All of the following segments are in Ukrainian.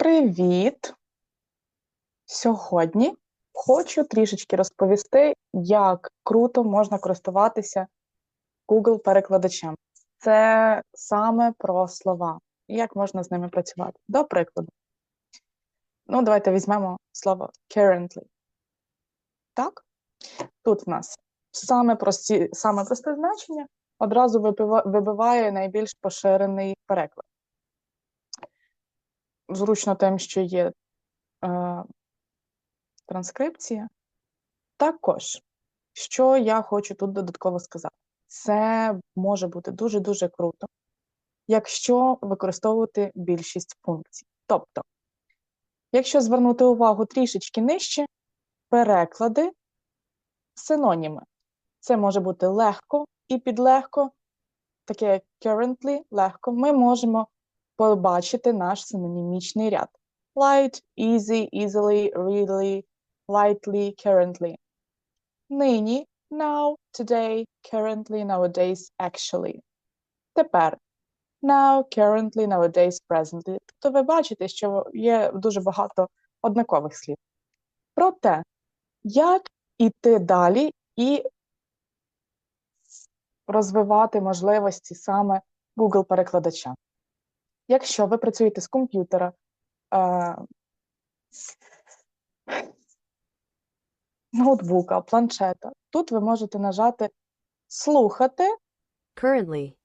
Привіт! Сьогодні хочу трішечки розповісти, як круто можна користуватися Google перекладачем. Це саме про слова. Як можна з ними працювати. До прикладу. Ну, давайте візьмемо слово currently. Так? Тут в нас саме прості, саме просте значення одразу вибиває найбільш поширений переклад. Зручно тим, що є е, транскрипція. Також, що я хочу тут додатково сказати, це може бути дуже-дуже круто, якщо використовувати більшість функцій. Тобто, якщо звернути увагу трішечки нижче, переклади синоніми. Це може бути легко і підлегко, таке як currently, легко, ми можемо побачити наш синонімічний ряд. Light, easy, easily, really, lightly, currently. Нині, now, today, currently, nowadays, actually. Тепер now, currently, nowadays, presently. Тобто ви бачите, що є дуже багато однакових слів. Проте, як іти далі і розвивати можливості саме Google перекладача? Якщо ви працюєте з комп'ютера, ноутбука, планшета, тут ви можете нажати слухати currently,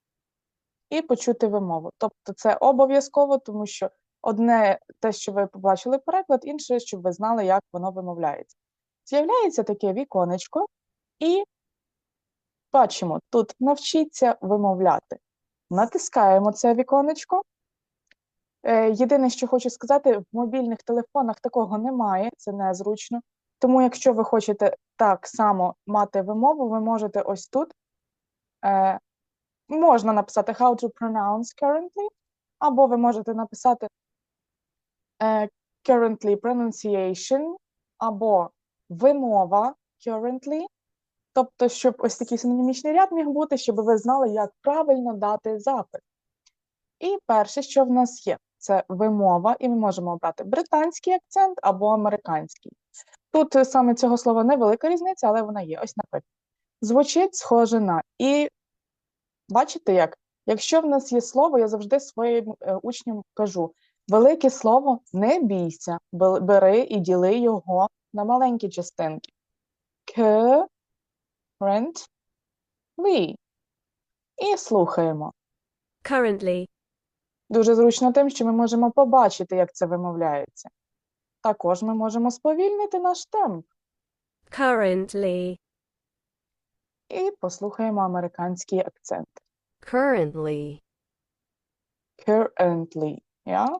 і почути вимову. Тобто це обов'язково, тому що одне те, що ви побачили переклад, інше, щоб ви знали, як воно вимовляється. З'являється таке віконечко, і бачимо, тут навчіться вимовляти. Натискаємо це віконечко. Е, Єдине, що хочу сказати, в мобільних телефонах такого немає, це незручно. Тому, якщо ви хочете так само мати вимову, ви можете ось тут е, можна написати how to pronounce currently, або ви можете написати е, currently pronunciation, або вимова currently. Тобто, щоб ось такий синонімічний ряд міг бути, щоб ви знали, як правильно дати запит. І перше, що в нас є, це вимова, і ми можемо обрати британський акцент або американський. Тут е, саме цього слова невелика різниця, але вона є. Ось, наприклад. Звучить схоже на. І бачите як? Якщо в нас є слово, я завжди своїм е, учням кажу: велике слово не бійся, бери і діли його на маленькі частинки. Currently. І слухаємо. currently, Дуже зручно тим, що ми можемо побачити, як це вимовляється. Також ми можемо сповільнити наш темп currently, і послухаємо американський акцент. currently, Currently. Yeah?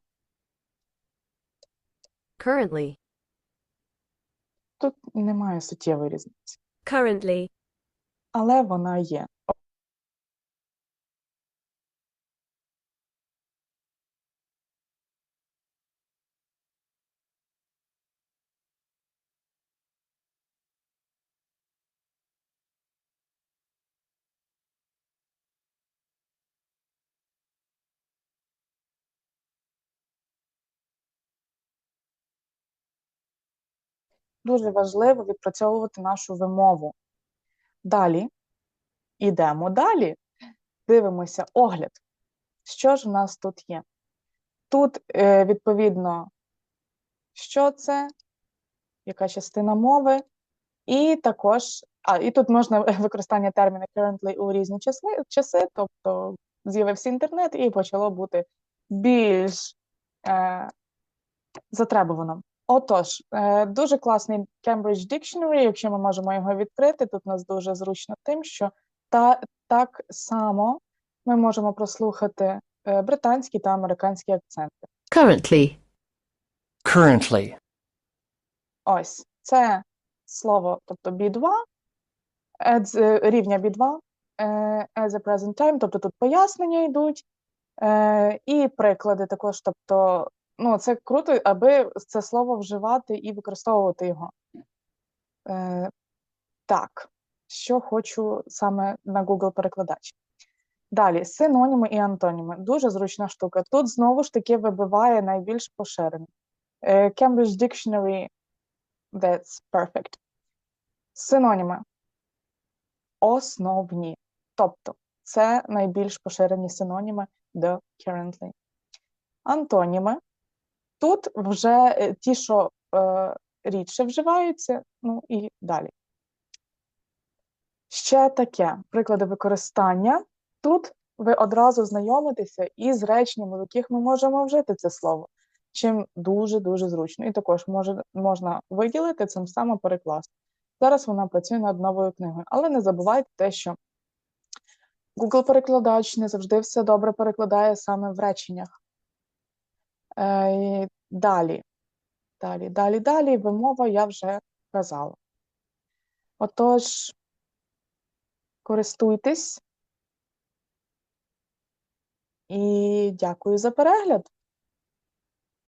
currently, Тут немає суттєвої різниці, currently, але вона є. Дуже важливо відпрацьовувати нашу вимову. Далі йдемо далі. Дивимося огляд. Що ж в нас тут є? Тут, е, відповідно, що це, яка частина мови, і також, а, і тут можна використання терміну currently у різні часи, часи тобто з'явився інтернет і почало бути більш е, затребувано. Отож, е, дуже класний Cambridge Dictionary, якщо ми можемо його відкрити, тут нас дуже зручно тим, що та, так само ми можемо прослухати е, британські та американські акценти. currently, currently, Ось це слово, тобто B2, as, е, рівня B2, е, as a present time, тобто тут пояснення йдуть, і приклади також. Тобто, ну, це круто, аби це слово вживати і використовувати його. Е, так, що хочу саме на Google перекладач. Далі, синоніми і антоніми. Дуже зручна штука. Тут знову ж таки вибиває найбільш поширений. Е, Cambridge Dictionary, that's perfect. Синоніми. Основні. Тобто, це найбільш поширені синоніми до currently. Антоніми. Тут вже е, ті, що е, рідше вживаються, ну і далі. Ще таке приклади використання. Тут ви одразу знайомитеся із реченнями, в яких ми можемо вжити це слово, чим дуже-дуже зручно. І також може, можна виділити цим самим перекласти. Зараз вона працює над новою книгою, але не забувайте те, що Google-перекладач не завжди все добре перекладає саме в реченнях. Е, далі, далі, далі, далі, вимова я вже казала. Отож, користуйтесь і дякую за перегляд.